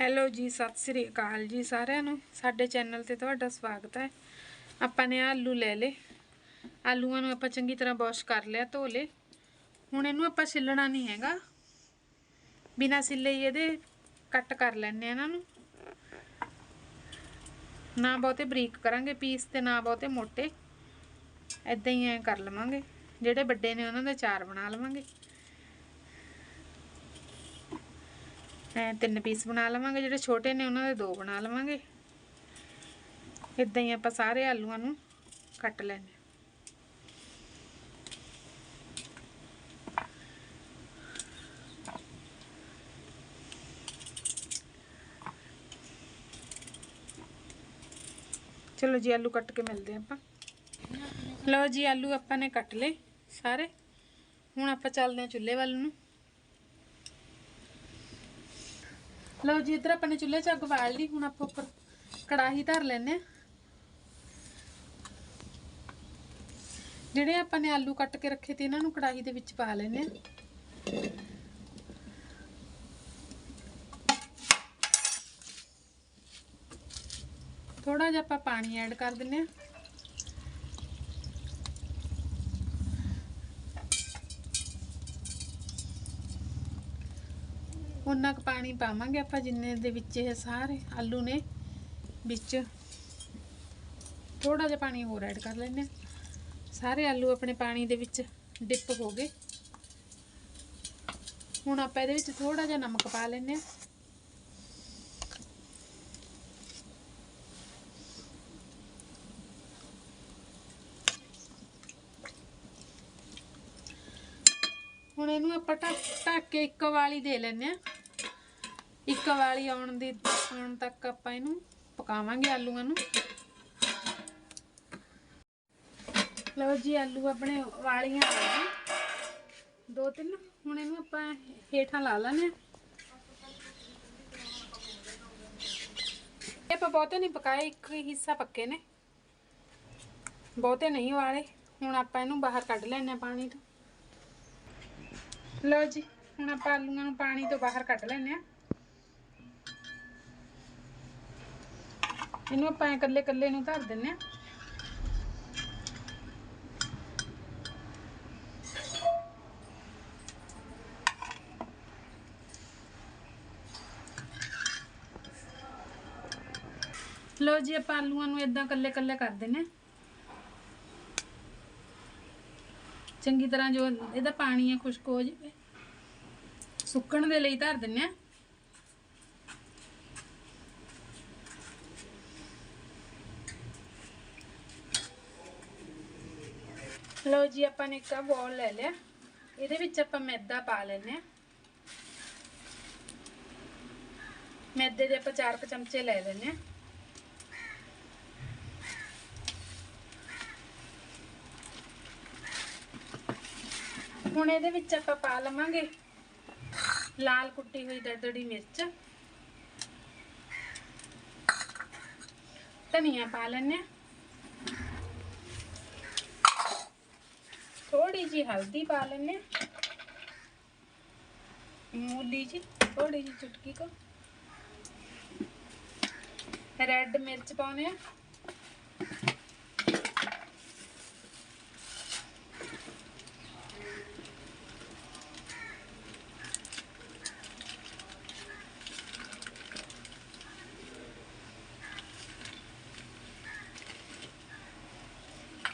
Hello ਜੀ, ਸਤਿ ਸ੍ਰੀ ਅਕਾਲ ਜੀ ਸਾਰਿਆਂ ਨੂੰ। ਸਾਡੇ ਚੈਨਲ ਤੇ ਤੁਹਾਡਾ ਸਵਾਗਤ ਹੈ। ਆਪਾਂ ਨੇ ਆਲੂ ਲੈ ਲਏ। ਆਲੂਆਂ ਨੂੰ ਆਪਾਂ ਚੰਗੀ ਤਰ੍ਹਾਂ ਵਾਸ਼ ਕਰ ਲਿਆ, ਧੋ ਲੇ ਹੁਣ ਇਹਨੂੰ ਆਪਾਂ ਛਿੱਲਣਾ ਨਹੀਂ ਹੈਗਾ। ਬਿਨਾਂ ਛਿੱਲੇ ਹੀ ਇਹਦੇ ਕੱਟ ਕਰ ਲੈਣੇ ਆ ਇਹਨਾਂ ਨੂੰ। ਨਾ ਬਹੁਤੇ ਬਰੀਕ ਕਰਾਂਗੇ ਪੀਸ ਤੇ, ਨਾ ਬਹੁਤੇ ਮੋਟੇ। ਐਦਾਂ ਹੀ ਐ ਕਰ ਲਵਾਂਗੇ। ਜਿਹੜੇ ਵੱਡੇ ਨੇ ਉਹਨਾਂ ਦੇ ਚਾਰ ਬਣਾ ਲਵਾਂਗੇ। ਤਿੰਨ ਪੀਸ ਬਣਾ ਲਵਾਂਗੇ, ਜਿਹੜੇ ਛੋਟੇ ਨੇ ਉਹਨਾਂ ਦੇ ਦੋ ਬਣਾ ਲਵਾਂਗੇ। ਇਦਾਂ ਹੀ ਆਪਾਂ ਸਾਰੇ ਆਲੂਆਂ ਨੂੰ ਕੱਟ ਲੈਣੇ ਚਲੋ ਜੀ, ਆਲੂ ਕੱਟ ਕੇ ਮਿਲਦੇ ਆਪਾਂ। ਲਓ ਜੀ, ਆਲੂ ਆਪਾਂ ਨੇ ਕੱਟ ਲਏ ਸਾਰੇ। ਹੁਣ ਆਪਾਂ ਚੱਲਦੇ ਹਾਂ ਚੁੱਲ੍ਹੇ ਵੱਲ ਨੂੰ। ਲਓ ਜੀ, ਇਧਰ ਆਪਾਂ ਚੁੱਲ੍ਹੇ 'ਚ ਅੱਗ ਬਾਲ ਲਈ, ਹੁਣ ਆਪਾਂ ਉੱਪਰ ਕੜਾਹੀ ਧਰ ਲੈਨੇ ਆ ਜਿਹੜੇ ਆਪਾਂ ਨੇ ਆਲੂ ਕੱਟ ਕੇ ਰੱਖੇ ਤੇ ਇਹਨਾਂ ਨੂੰ ਕੜਾਹੀ ਦੇ ਵਿੱਚ ਪਾ ਲੈਨੇ ਆ ਥੋੜਾ ਜਿਹਾ ਆਪਾਂ ਪਾਣੀ ਐਡ ਕਰ ਦਿੰਨੇ ਆ ਉਹਨਾਂ ਕੁ ਪਾਣੀ ਪਾਵਾਂਗੇ ਆਪਾਂ ਜਿੰਨੇ ਦੇ ਵਿੱਚ ਇਹ ਸਾਰੇ ਆਲੂ ਨੇ, ਵਿੱਚ ਥੋੜਾ ਜਿਹਾ ਪਾਣੀ ਹੋਰ ਐਡ ਕਰ ਲੈਂਦੇ ਹਾਂ। ਸਾਰੇ ਆਲੂ ਆਪਣੇ ਪਾਣੀ ਦੇ ਵਿੱਚ ਡਿਪ ਹੋ ਗਏ। ਹੁਣ ਆਪਾਂ ਇਹਦੇ ਵਿੱਚ ਥੋੜਾ ਜਿਹਾ ਨਮਕ ਪਾ ਲੈਂਦੇ ਹਾਂ। ਹੁਣ ਇਹਨੂੰ ਆਪਾਂ ਢੱਕ ਢੱਕ ਕੇ ਇੱਕ ਵਾਲੀ ਦੇ ਲੈਂਦੇ ਆ ਇੱਕ ਵਾਲੀ ਆਉਣ ਦੀ, ਆਉਣ ਤੱਕ ਆਪਾਂ ਇਹਨੂੰ ਪਕਾਵਾਂਗੇ ਆਲੂਆਂ ਨੂੰ। ਲਓ ਜੀ, ਆਲੂ ਆਪਣੇ ਵਾਲੀਆਂ ਆ ਗਏ। ਦੋ ਤਿੰਨ, ਹੁਣ ਇਹਨੂੰ ਆਪਾਂ ਹੇਠਾਂ ਲਾ ਲੈਣੇ ਆਪਾਂ ਬਹੁਤੇ ਨਹੀਂ ਪਕਾਏ, ਇੱਕ ਹਿੱਸਾ ਪੱਕੇ ਨੇ। ਬਹੁਤੇ ਨਹੀਂ ਵਾਲੇ, ਹੁਣ ਆਪਾਂ ਇਹਨੂੰ ਬਾਹਰ ਕੱਢ ਲੈਣੇ ਪਾਣੀ ਤੋਂ। ਲਓ ਜੀ, ਹੁਣ ਆਪਾਂ ਆਲੂਆਂ ਨੂੰ ਪਾਣੀ ਤੋਂ ਬਾਹਰ ਕੱਢ ਲੈਨੇ ਆ ਇਹਨੂੰ ਆਪਾਂ ਇਕੱਲੇ ਇਕੱਲੇ ਨੂੰ ਧਰ ਦਿੰਨੇ ਆ ਲਓ ਜੀ, ਆਪਾਂ ਆਲੂਆਂ ਨੂੰ ਇਦਾਂ ਇਕੱਲੇ ਇਕੱਲੇ ਕਰ ਦਿੰਨੇ ਆ ਚੰਗੀ ਤਰ੍ਹਾਂ ਜੋ ਇਹਦਾ ਪਾਣੀ ਹੈ, ਖੁਸ਼ਕ ਹੋ ਜਾਵੇ। ਸੁੱਕਣ ਦੇ ਲਈ ਧਰ ਦਿੰਨੇ ਆ ਲਓ ਜੀ, ਆਪਾਂ ਨੇ ਇੱਕ ਬੋਲ ਲੈ ਲਿਆ। ਇਹਦੇ ਵਿੱਚ ਆਪਾਂ ਮੈਦਾ ਪਾ ਲੈਨੇ ਆ ਮੈਦੇ ਦੇ ਆਪਾਂ 4 ਚਮਚੇ ਲੈ ਲੈਨੇ ਆ ਹੁਣ ਇਹਦੇ ਵਿੱਚ ਆਪਾਂ ਪਾ ਲਵਾਂਗੇ ਲਾਲ ਕੁੱਟੀ ਹੋਈ ਦਰਦੜੀ ਮਿਰਚ। ਧਨੀਆ ਪਾ ਲੈਣੇ ਥੋੜੀ ਜੀ ਹਲਦੀ ਪਾ ਲੈਣੇ ਮੂਲੀ ਜੀ ਥੋੜੀ ਜੀ ਚੁਟਕੀ ਕੋ ਰੈੱਡ ਮਿਰਚ ਪਾਉਣੇ ਆ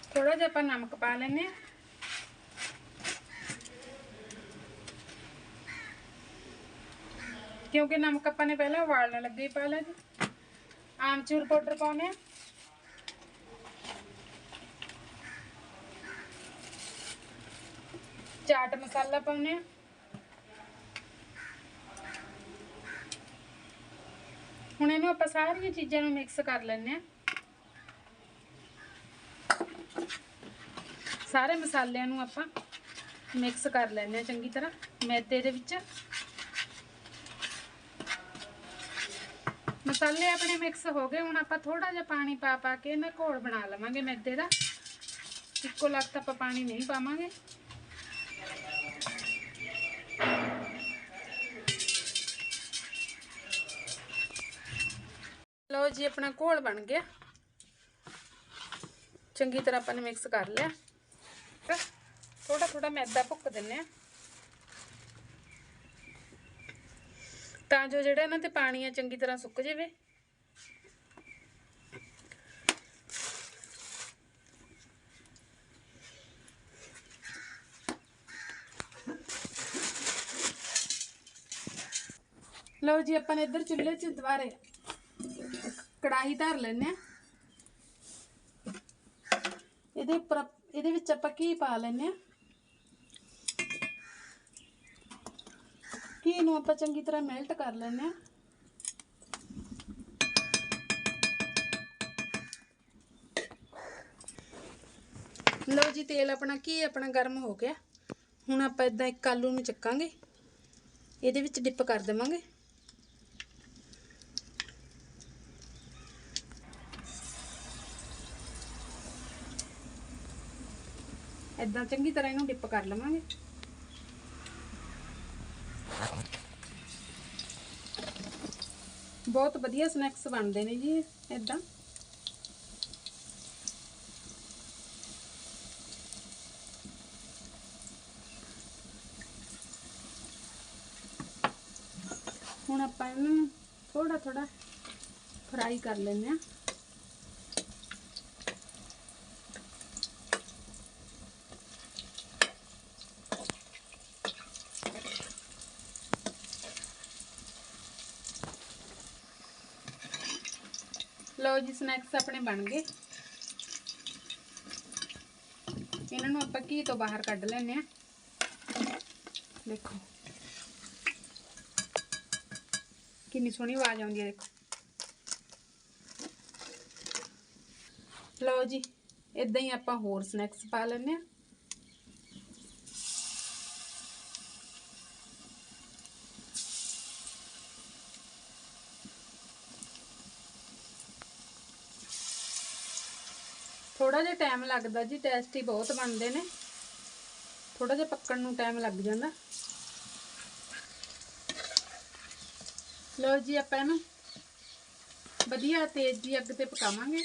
ਥੋੜਾ ਜਿਹਾ ਆਪਾਂ ਨਮਕ ਪਾ ਲੈਨੇ ਆ ਕਿਉਂਕਿ ਨਮਕ ਆਪਾਂ ਨੇ ਪਹਿਲਾਂ ਉਬਾਲਣ ਲੱਗੇ ਹੀ ਪਾ ਲਿਆ ਜੀ। ਆਮਚੂਰ ਪਾਊਡਰ ਪਾਉਨੇ ਆ ਚਾਟ ਮਸਾਲਾ ਪਾਉਨੇ ਆ ਹੁਣ ਇਹਨੂੰ ਆਪਾਂ ਸਾਰੀਆਂ ਚੀਜ਼ਾਂ ਨੂੰ ਮਿਕਸ ਕਰ ਲੈਣੇ ਆ ਸਾਰੇ ਮਸਾਲਿਆਂ ਨੂੰ ਆਪਾਂ ਮਿਕਸ ਕਰ ਲੈਣੇ ਆ ਚੰਗੀ ਤਰ੍ਹਾਂ। ਮੈਦੇ ਦੇ ਵਿੱਚ। ਮਸਾਲੇ ਆਪਣੇ ਮਿਕਸ ਹੋ ਗਏ ਹੁਣ ਆਪਾਂ ਥੋੜਾ ਜਿਹਾ ਪਾਣੀ ਪਾ ਪਾ ਕੇ ਨਾ ਘੋਲ ਬਣਾ ਲਵਾਂਗੇ ਮੈਦੇ ਦਾ ਇੱਕੋ ਲੱਖ ਆਪਾਂ ਪਾਣੀ ਨਹੀਂ ਪਾਵਾਂਗੇ ਲਓ ਜੀ ਆਪਣਾ ਘੋਲ ਬਣ ਗਿਆ ਚੰਗੀ ਤਰ੍ਹਾਂ ਆਪਾਂ ਨੇ ਮਿਕਸ ਕਰ ਲਿਆ ਥੋੜਾ ਥੋੜਾ ਮੈਦਾ ਭੁੱਕ ਦਿੰਨੇ ਆ ਤਾਂ ਜੋ ਜਿਹੜਾ ਇਹਨਾਂ ਤੇ ਪਾਣੀ ਆ ਚੰਗੀ ਤਰ੍ਹਾਂ ਸੁੱਕ ਜਾਵੇ। ਲਓ ਜੀ, ਆਪਾਂ ਨੇ ਇੱਧਰ ਚੁੱਲ੍ਹੇ 'ਚ ਦੁਬਾਰੇ ਕੜਾਹੀ ਧਰ ਲੈਨੇ ਆ ਇਹਦੇ ਉੱਪਰ ਇਹਦੇ ਵਿੱਚ ਆਪਾਂ ਘੀ ਪਾ ਲੈਨੇ ਆ ਘੀ ਨੂੰ ਆਪਾਂ ਚੰਗੀ ਤਰ੍ਹਾਂ ਮੈਲਟ ਕਰ ਲੈਂਦੇ ਆ ਲਓ ਜੀ, ਤੇਲ ਆਪਣਾ ਘੀ ਆਪਣਾ ਗਰਮ ਹੋ ਗਿਆ। ਹੁਣ ਆਪਾਂ ਇਦਾਂ ਇੱਕ ਆਲੂ ਨੂੰ ਚੱਕਾਂਗੇ। ਇਹਦੇ ਵਿੱਚ ਡਿਪ ਕਰ ਦੇਵਾਂਗੇ। ਇਦਾਂ ਚੰਗੀ ਤਰ੍ਹਾਂ ਇਹਨੂੰ ਡਿਪ ਕਰ ਲਵਾਂਗੇ। ਬਹੁਤ ਵਧੀਆ ਸਨੈਕਸ ਬਣਦੇ ਨੇ ਜੀ ਇਦਾਂ ਹੁਣ ਆਪਾਂ ਇਹਨਾਂ ਨੂੰ ਥੋੜਾ ਥੋੜਾ ਫਰਾਈ ਕਰ ਲੈਂਦੇ ਆ ਲਓ ਜੀ ਸਨੈਕਸ ਆਪਣੇ ਬਣ ਗਏ। ਇਹਨਾਂ ਨੂੰ ਆਪਾਂ ਘੀ ਤੋਂ ਬਾਹਰ ਕੱਢ ਲੈਣੇ ਆ ਦੇਖੋ। ਕਿੰਨੀ ਸੋਹਣੀ ਆਵਾਜ਼ ਆਉਂਦੀ ਹੈ, ਦੇਖੋ। ਲਓ ਜੀ ਇਦਾਂ ਹੀ ਆਪਾਂ ਹੋਰ ਸਨੈਕਸ ਪਾ ਲੈਣੇ ਆ ਥੋੜਾ ਜਿਹਾ ਟਾਈਮ ਲੱਗਦਾ ਜੀ ਟੇਸਟੀ ਬਹੁਤ ਬਣਦੇ ਨੇ। ਥੋੜਾ ਜਿਹਾ ਪੱਕਣ ਨੂੰ ਟਾਈਮ ਲੱਗ ਜਾਂਦਾ। ਲਓ ਜੀ, ਆਪਾਂ ਇਹਨੂੰ ਵਧੀਆ ਤੇਜ਼ ਜੀ ਅੱਗ ਤੇ ਪਕਾਵਾਂਗੇ।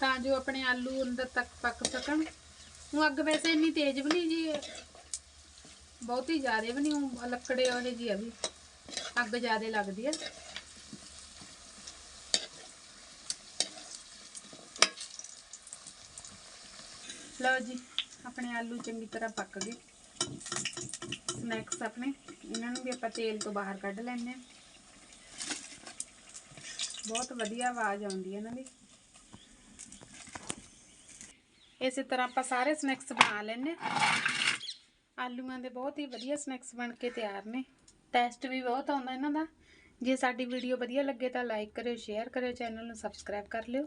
ਤਾਂ ਜੋ ਆਪਣੇ ਆਲੂ ਅੰਦਰ ਤੱਕ ਪੱਕ ਸਕਣ। ਉਹ ਅੱਗ ਵੈਸੇ ਇੰਨੀ ਤੇਜ਼ ਵੀ ਨਹੀਂ ਜੀ, ਬਹੁਤ ਹੀ ਜ਼ਿਆਦਾ ਵੀ ਨਹੀਂ ਲੱਕੜੇ ਉਹਦੇ ਜੀ ਆ ਵੀ, ਅੱਗ ਜ਼ਿਆਦਾ ਲੱਗਦੀ ਹੈ ਲਓ ਜੀ, ਆਪਣੇ ਆਲੂ ਚੰਗੀ ਤਰ੍ਹਾਂ ਪੱਕ ਗਏ। ਸਨੈਕਸ ਆਪਣੇ। ਇਹਨਾਂ ਨੂੰ ਵੀ ਆਪਾਂ ਤੇਲ ਤੋਂ ਬਾਹਰ ਕੱਢ ਲੈਂਦੇ ਹਾਂ। ਬਹੁਤ ਵਧੀਆ ਆਵਾਜ਼ ਆਉਂਦੀ ਹੈ ਇਹਨਾਂ ਦੀ। ਇਸੇ ਤਰ੍ਹਾਂ ਆਪਾਂ ਸਾਰੇ ਸਨੈਕਸ ਬਣਾ ਲੈਂਦੇ ਹਾਂ। ਆਲੂਆਂ ਦੇ ਬਹੁਤ ਹੀ ਵਧੀਆ ਸਨੈਕਸ ਬਣ ਕੇ ਤਿਆਰ ਨੇ। ਟੈਸਟ ਵੀ ਬਹੁਤ ਆਉਂਦਾ ਇਹਨਾਂ ਦਾ। ਜੇ ਸਾਡੀ ਵੀਡੀਓ ਵਧੀਆ ਲੱਗੇ ਤਾਂ ਲਾਈਕ ਕਰਿਓ ਸ਼ੇਅਰ ਕਰਿਓ ਚੈਨਲ ਨੂੰ ਸਬਸਕ੍ਰਾਈਬ ਕਰ ਲਿਓ।